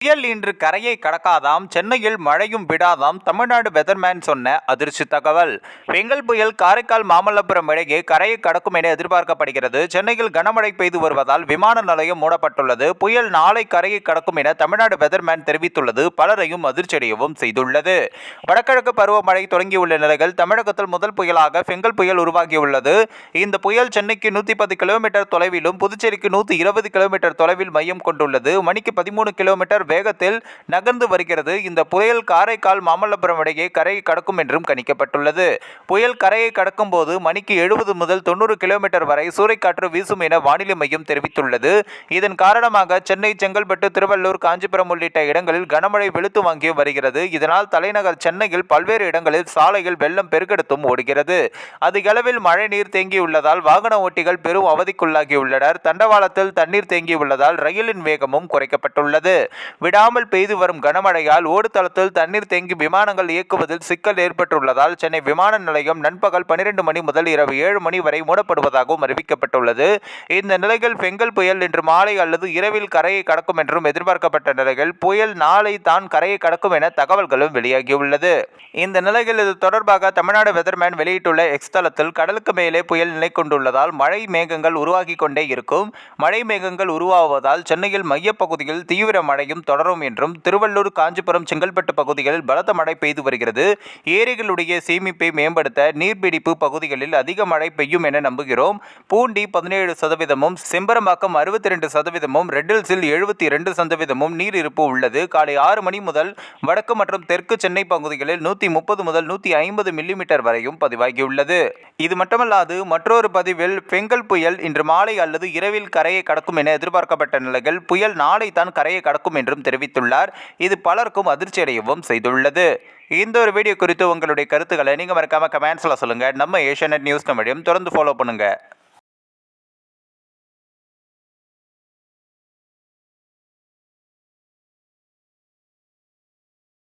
புயல் இன்று கரையை கடக்காதாம் சென்னையில் மழையும் விடாதாம் தமிழ்நாடு வெதர்மேன் சொன்ன அதிர்ச்சி தகவல். பெங்கல் புயல் காரைக்கால் மாமல்லபுரம் இடையே கரையை கடக்கும் என எதிர்பார்க்கப்படுகிறது. சென்னையில் கனமழை பெய்து வருவதால் விமான நிலையம் மூடப்பட்டுள்ளது. புயல் நாளை கரையை கடக்கும் என தமிழ்நாடு வெதர்மேன் தெரிவித்துள்ளது. பலரையும் அதிர்ச்சியடையவும் செய்துள்ளது. வடகிழக்கு பருவமழை தொடங்கியுள்ள நிலையில் தமிழகத்தில் முதல் புயலாக பெங்கல் புயல் உருவாகியுள்ளது. இந்த புயல் சென்னைக்கு நூற்றி பத்து கிலோமீட்டர் தொலைவிலும் புதுச்சேரிக்கு நூற்றி இருபது கிலோமீட்டர் தொலைவில் மையம் கொண்டுள்ளது. மணிக்கு பதிமூணு கிலோமீட்டர் வேகத்தில் நகர்ந்து வருகிறது. இந்த புயல் காரைக்கால் மாமல்லபுரம் இடையே கரையை கடக்கும் என்றும் கணிக்கப்பட்டுள்ளது. புயல் கரையை கடக்கும் போது மணிக்கு எழுபது முதல் தொண்ணூறு கிலோமீட்டர் வரை சூறைக்காற்று வீசும் என வானிலை மையம் தெரிவித்துள்ளது. இதன் காரணமாக சென்னை செங்கல்பட்டு திருவள்ளூர் காஞ்சிபுரம் உள்ளிட்ட இடங்களில் கனமழை வெளுத்து வாங்கி வருகிறது. இதனால் தலைநகர் சென்னையில் பல்வேறு இடங்களில் சாலையில் வெள்ளம் பெருக்கெடுத்தும் ஓடுகிறது. அதிக அளவில் மழை நீர் தேங்கியுள்ளதால் வாகன ஓட்டிகள் பெரும் அவதிக்குள்ளாகியுள்ளனர். தண்டவாளத்தில் தண்ணீர் தேங்கியுள்ளதால் ரயிலின் வேகமும் குறைக்கப்பட்டுள்ளது. விடாமல் பெய்து வரும் கனமழையால் ஓடுதளத்தில் தண்ணீர் தேங்கி விமானங்கள் இயக்குவதில் சிக்கல் ஏற்பட்டுள்ளதால் சென்னை விமான நிலையம் நண்பகல் பனிரெண்டு மணி முதல் இரவு ஏழு மணி வரை மூடப்படுவதாகவும் அறிவிக்கப்பட்டுள்ளது. இந்த நிலையில் பெங்கல் புயல் இன்று மாலை அல்லது இரவில் கரையை கடக்கும் என்றும் எதிர்பார்க்கப்பட்ட நிலையில் புயல் நாளை தான் கரையை கடக்கும் என தகவல்களும் வெளியாகியுள்ளது. இந்த நிலையில் இது தொடர்பாக தமிழ்நாடு வெதர்மேன் வெளியிட்டுள்ள எக்ஸ் தளத்தில் கடலுக்கு மேலே புயல் நிலை கொண்டுள்ளதால் மழை மேகங்கள் உருவாகி கொண்டே இருக்கும். மழை மேகங்கள் உருவாவதால் சென்னையில் மையப்பகுதியில் தீவிர மழையும் தொடரும் என்றும் திருவள்ளூர் காஞ்சிபுரம் செங்கல்பட்டு பகுதிகளில் பலத்த மழை பெய்து வருகிறது. ஏரிகளுடைய சேமிப்பை மேம்படுத்த நீர்பிடிப்பு பகுதிகளில் அதிக மழை பெய்யும் என நம்புகிறோம். பூண்டி பதினேழு சதவீதமும் செம்பரம்பாக்கம் அறுபத்தி ரெண்டு சதவீதமும் ரெட்டில்ஸில் எழுபத்தி இரண்டு சதவீதமும் நீர் இருப்பு உள்ளது. காலை ஆறு மணி முதல் வடக்கு மற்றும் தெற்கு சென்னை பகுதிகளில் நூற்றி முப்பது முதல் நூற்றி ஐம்பது மில்லிமீட்டர் வரையும் பதிவாகியுள்ளது. இது மட்டுமல்லாது மற்றொரு பதிவில் பெங்கல் புயல் இன்று மாலை அல்லது இரவில் கரையை கடக்கும் என எதிர்பார்க்கப்பட்ட நிலையில் புயல் நாளை தான் கரையை கடக்கும் என்று என்றும் தெரிவித்துள்ளார். இது பலருக்கும் அதிர்ச்சியடையவும் செய்துள்ளது. இந்த ஒரு வீடியோ குறித்து உங்களுடைய கருத்துக்களை நீங்கள் மறக்காம கமெண்ட்ஸில் சொல்லுங்கள் நம்ம ஏஷியநெட் நியூஸ் தமிழையும் தொடர்ந்து ஃபாலோ பண்ணுங்கள்